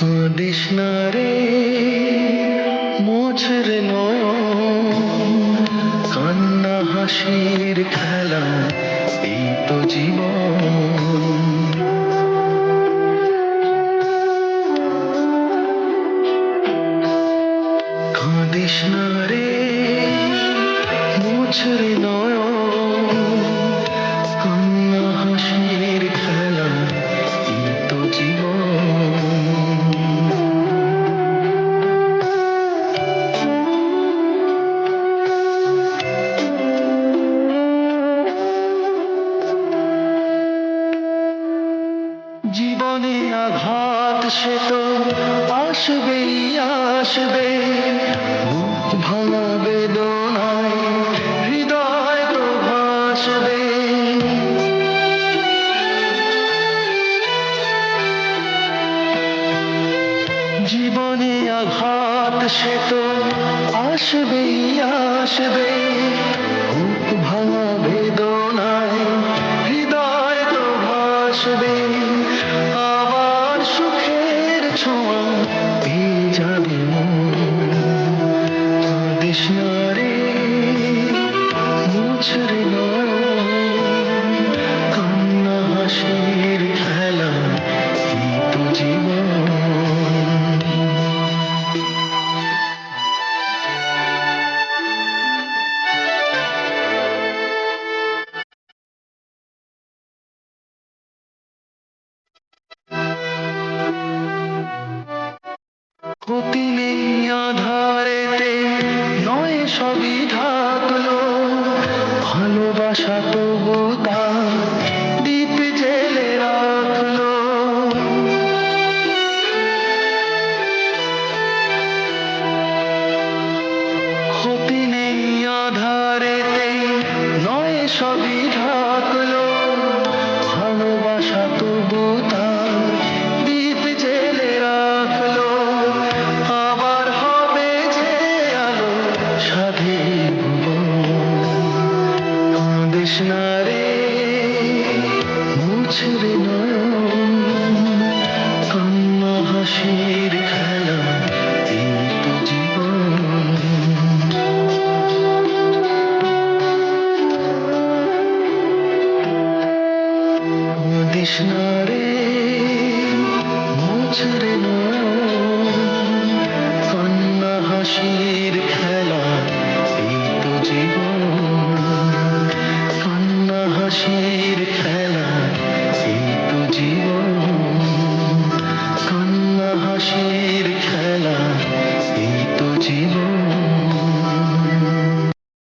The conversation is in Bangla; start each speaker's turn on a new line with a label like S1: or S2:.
S1: কাঁদিস না রে, মোছরে কান্না, হাসির খেলা, এই তো জীবন। কাঁদিস না রে, মোছরে নয়ন জীবনে আঘাত সে তো আসবেই, আসবে। বুক ভাঙা বেদনায় হৃদয় তো ভাসবে। জীবনে আঘাত সে তো আসবেই, আসবে। পেয়ে যাবে মন। কাঁদিস না রে মুছরে ক্ষতি নেই আধারেতে, নয় সবই ঢাকলো ভালোবাসা তবু তা দ্বীপ জেলে রাখল। ক্ষতি নেই আধারেতে, নয় সবই না রে মুছরে কান্না হাসির খেলা এই তো জীবন। কাঁদিস না রে মুছরে কান্না হাসির এই